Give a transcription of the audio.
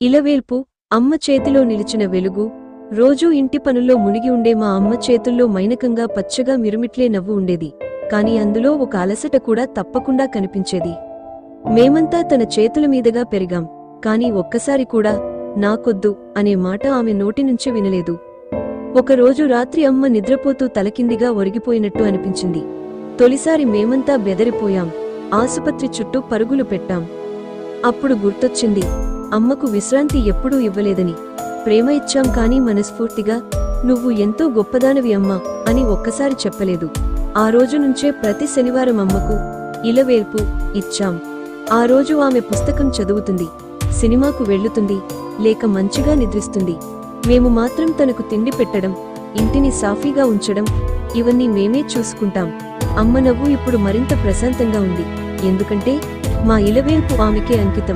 ఇలవేల్పు అమ్మ చేతిలో నిలిచిన వెలుగు రోజూ ఇంటి పనుల్లో మునిగి ఉండే మా అమ్మ చేతుల్లో మైనకంగా పచ్చగా మిరుమిట్లే నవ్వు ఉండేది కాని అందులో ఒక అలసట కూడా తప్పకుండా కనిపించేది. మేమంతా తన చేతుల మీదుగా పెరిగాం కాని ఒక్కసారి కూడా నాకొద్దు అనే మాట ఆమె నోటి నుంచి వినలేదు. ఒకరోజు రాత్రి అమ్మ నిద్రపోతూ తలకిందిగా ఒరిగిపోయినట్టు అనిపించింది. తొలిసారి మేమంతా బెదరిపోయాం ఆసుపత్రి చుట్టూ పరుగులు పెట్టాం. అప్పుడు గుర్తొచ్చింది అమ్మకు విశ్రాంతి ఎప్పుడూ ఇవ్వలేదని. ప్రేమ ఇచ్చాం కాని మనస్ఫూర్తిగా నువ్వు ఎంతో గొప్పదానవి అమ్మా అని ఒక్కసారి చెప్పలేదు. ఆ రోజు నుంచే ప్రతి శనివారం అమ్మకు ఇలవేల్పు ఇచ్చాం. ఆ రోజు ఆమె పుస్తకం చదువుతుంది సినిమాకు వెళ్ళుతుంది లేక మంచిగా నిద్రిస్తుంది. మేము మాత్రం తనకు తిండి పెట్టడం ఇంటిని సాఫీగా ఉంచడం ఇవన్నీ మేమే చూసుకుంటాం. అమ్మ నవ్వు ఇప్పుడు మరింత ప్రశాంతంగా ఉంది. ఎందుకంటే మా ఇలవేల్పు ఆమెకే అంకితం.